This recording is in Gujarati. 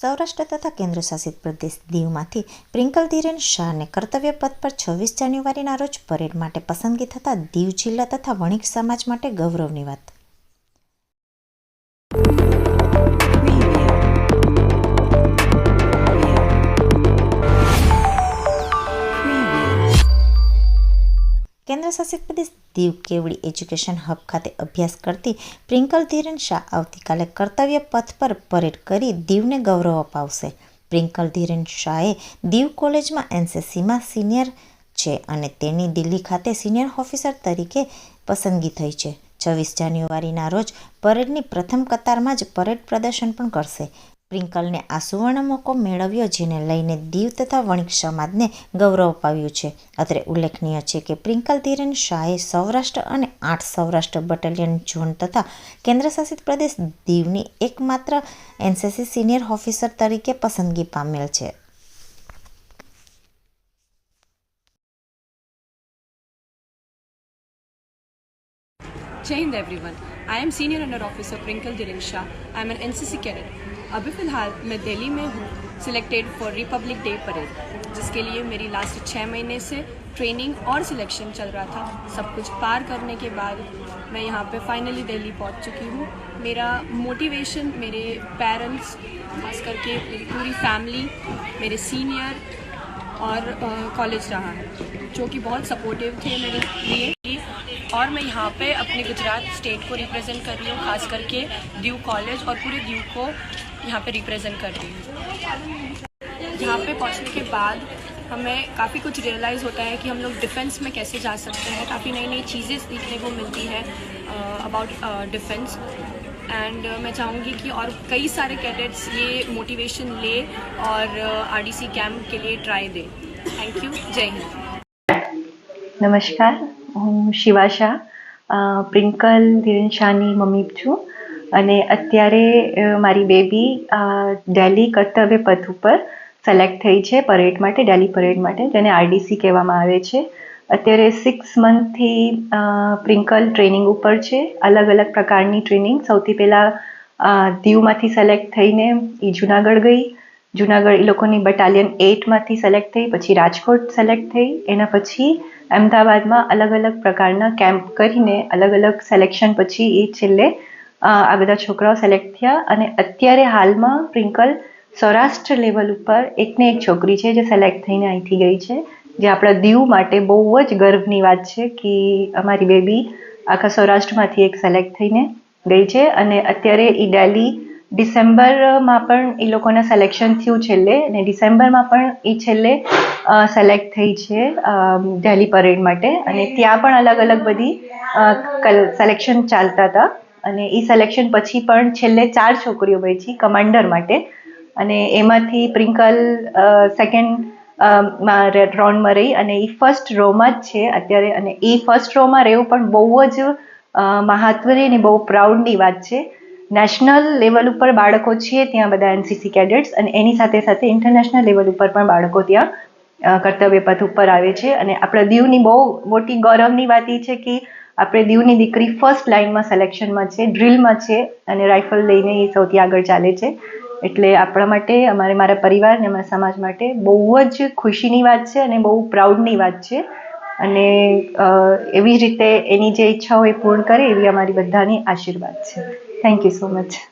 સૌરાષ્ટ્ર તથા કેન્દ્રશાસિત પ્રદેશ દીવમાંથી પ્રિંકલ ધીરેન શાહને કર્તવ્ય પદ પર છવ્વીસ જાન્યુઆરીના રોજ પરેડ માટે પસંદગી થતાં દીવ જિલ્લા તથા વણિક સમાજ માટે ગૌરવની વાત. કેન્દ્રશાસિત પ્રદેશ દીવ કેવડી એજ્યુકેશન હબ ખાતે અભ્યાસ કરતી પ્રિંકલ ધીરેન શાહ આવતીકાલે કર્તવ્ય પથ પર પરેડ કરી દીવને ગૌરવ અપાવશે. પ્રિંકલ ધીરેન શાહે દીવ કોલેજમાં એનસીસીમાં સિનિયર છે અને તેની દિલ્હી ખાતે સિનિયર ઓફિસર તરીકે પસંદગી થઈ છે. છવ્વીસ જાન્યુઆરીના રોજ પરેડની પ્રથમ કતારમાં જ પરેડ પ્રદર્શન પણ કરશે. પ્રિંકલને આ સુવર્ણ મોકો મેળવ્યો જેને લઈને દીવ તથા વણિક સમાજને ગૌરવ અપાવ્યું છે અત્રે ઉલ્લેખનીય છે કે પ્રિંકલ ધીરેન શાહે સૌરાષ્ટ્ર અને આઠ સૌરાષ્ટ્ર બટાલિયન ઝોન તથા કેન્દ્રશાસિત પ્રદેશ દીવની એકમાત્ર એનસીસી સિનિયર ઓફિસર તરીકે પસંદગી પામેલ છે I am Senior Under Officer Prinkal Dirin Shah. I am an NCC cadet. अभी फ़िलहाल मैं दिल्ली में हूँ। Selected for Republic Day parade जिसके लिए मेरी लास्ट छः महीने से ट्रेनिंग और सिलेक्शन चल रहा था। सब कुछ पार करने के बाद मैं यहाँ पे फाइनली दिल्ली पहुँच चुकी हूँ। मेरा मोटिवेशन मेरे पेरेंट्स खास करके मेरी पूरी फैमिली मेरे सीनियर और कॉलेज रहा है, जो कि बहुत सपोर्टिव थे मेरे लिए। और मैं यहाँ पे अपने गुजरात स्टेट को रिप्रेजेंट कर रही हूँ, खास करके दीव कॉलेज और पूरे दीव को यहाँ पे रिप्रेजेंट कर रही हूँ। यहाँ पे पहुँचने के बाद हमें काफ़ी कुछ रियलाइज़ होता है कि हम लोग डिफेंस में कैसे जा सकते हैं। काफ़ी नई नई चीज़ें सीखने को मिलती हैं अबाउट डिफेंस एंड मैं चाहूँगी कि और कई सारे कैडेट्स ये मोटिवेशन ले और uh, आरडीसी कैंप के लिए ट्राई दें। थैंक यू जय हिंद नमस्कार। હું શિવા શાહ અ, પ્રિંકલ ધીરેન મમ્મી છું. અને અત્યારે મારી બેબી ડેલી કર્તવ્ય પથ ઉપર સિલેક્ટ થઈ છે પરેડ માટે ડેલી પરેડ માટે જેને આરડીસી કહેવામાં આવે છે. અત્યારે સિક્સ મંથથી પ્રિન્કલ ટ્રેનિંગ ઉપર છે. અલગ અલગ પ્રકારની ટ્રેનિંગ સૌથી પહેલાં દીવમાંથી સિલેક્ટ થઈને એ જુનાગઢ ગઈ. જુનાગઢ એ લોકોની બટાલિયન એટમાંથી સિલેક્ટ થઈ, પછી રાજકોટ સિલેક્ટ થઈ, એના પછી અમદાવાદમાં અલગ અલગ પ્રકારના કેમ્પ કરીને અલગ અલગ સિલેક્શન પછી એ છેલ્લે આ બધા છોકરાઓ સિલેક્ટ થયા અને અત્યારે હાલમાં પ્રિંકલ સૌરાષ્ટ્ર લેવલ ઉપર એકને એક છોકરી છે જે સિલેક્ટ થઈને અહીંથી ગઈ છે, જે આપણા દીવ માટે બહુ જ ગર્વની વાત છે કે અમારી બેબી આખા સૌરાષ્ટ્રમાંથી એક સિલેક્ટ થઈને ગઈ છે અને અત્યારે એ દિલ્હી ડિસેમ્બરમાં પણ એ લોકોના સિલેક્શન થયું છેલ્લે અને ડિસેમ્બરમાં પણ એ છેલ્લે સિલેક્ટ થઈ છે દિલ્હી પરેડ માટે. અને ત્યાં પણ અલગ અલગ બધી સિલેક્શન ચાલતા હતા. અને એ સિલેક્શન પછી પણ છેલ્લે ચાર છોકરીઓ બેઠી કમાન્ડર માટે. અને એમાંથી પ્રિંકલ સેકન્ડમાં રોનમાં રહી. અને એ ફર્સ્ટ રોમાં જ છે અત્યારે. અને એ ફર્સ્ટ રોમાં રહેવું પણ બહુ જ મહત્વની બહુ પ્રાઉડની વાત છે. નેશનલ લેવલ ઉપર બાળકો છીએ, ત્યાં બધા એનસીસી કેડેટ્સ અને એની સાથે સાથે ઇન્ટરનેશનલ લેવલ ઉપર પણ બાળકો ત્યાં કર્તવ્ય પથ ઉપર આવે છે. અને આપણા દીવની બહુ મોટી ગૌરવની વાત એ છે કે આપણે દીવની દીકરી ફર્સ્ટ લાઇનમાં સિલેક્શનમાં છે ડ્રિલમાં છે અને રાઇફલ લઈને એ સૌથી આગળ ચાલે છે. એટલે આપણા માટે, અમારે મારા પરિવાર અને અમારા સમાજ માટે બહુ જ ખુશીની વાત છે અને બહુ પ્રાઉડની વાત છે. અને એવી જ રીતે એની જે ઈચ્છા હોય એ પૂર્ણ કરે એવી અમારી બધાની આશીર્વાદ છે. Thank you so much.